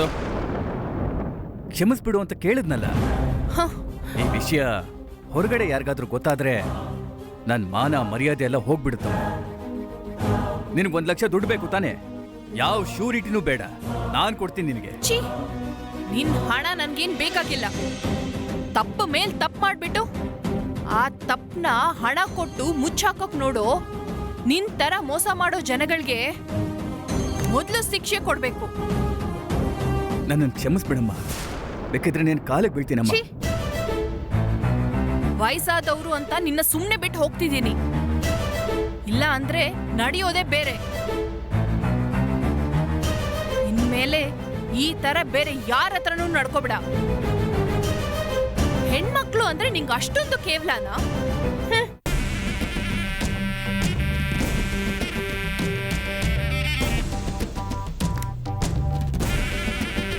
ನೋಡು ಕ್ಷಮಿಸ್ಬಿಡು ಅಂತ ಕೇಳಿದ್ನಲ್ಲ? ಹ, ಈ ವಿಷಯ ಹೊರಗಡೆ ಯಾರಿಗಾದ್ರೂ ಗೊತ್ತಾದ್ರೆ ನನ್ನ ಮಾನ ಮರ್ಯಾದೆ ಎಲ್ಲ ಹೋಗ್ಬಿಡ್ತು ನಿನಗೆ ಒಂದ್ ಲಕ್ಷ ದುಡ್ಡು ಬೇಕು ತಾನೆ? ಯಾವ ಶ್ಯೂರಿಟಿನೂ ಬೇಡ. ನಾನ್ ಕೊಡ್ತೀನಿ ನಿನಗೆ. ಛೀ. ನಿನ್ ಹಣ ನನ್ಗೇನ್ ಬೇಕಾಗಿಲ್ಲ. ತಪ್ಪು ಮೇಲ್ ತಪ್ಪು ಮಾಡ್ಬಿಟ್ಟು ಆ ತಪ್ಪನ ಹಣ ಕೊಟ್ಟು ಮುಚ್ಚಾಕೋಕ್ ನೋಡು. ನಿನ್ ತರ ಮೋಸ ಮಾಡೋ ಜನಗಳಿಗೆ ಮೊದಲು ಶಿಕ್ಷೆ ಕೊಡ್ಬೇಕು. ನನ್ನನ್ನು ಕ್ಷಮಿಸ್ಬಿಡಮ್ಮ. ಬೇಕಿದ್ರೆ ನೀನು ಕಾಲಿಗೆ ಬೀಳ್ತೀನಮ್ಮ. ಛೀ. ವಯಸ್ಸಾದವ್ರು ಅಂತ ನಿನ್ನ ಸುಮ್ನೆ ಬಿಟ್ಟು ಹೋಗ್ತಿದ್ದೀನಿ. ಇಲ್ಲ ಅಂದ್ರೆ ನಡೆಯೋದೇ ಬೇರೆ. ಇನ್ಮೇಲೆ ಈ ತರ ಬೇರೆ ಯಾರ ಹತ್ರನೂ ನಡ್ಕೋಬೇಡ. ಹೆಣ್ಮಕ್ಳು ಅಂದ್ರೆ ನಿಂಗೆ ಅಷ್ಟೊಂದು ಕೇವಲನಾ?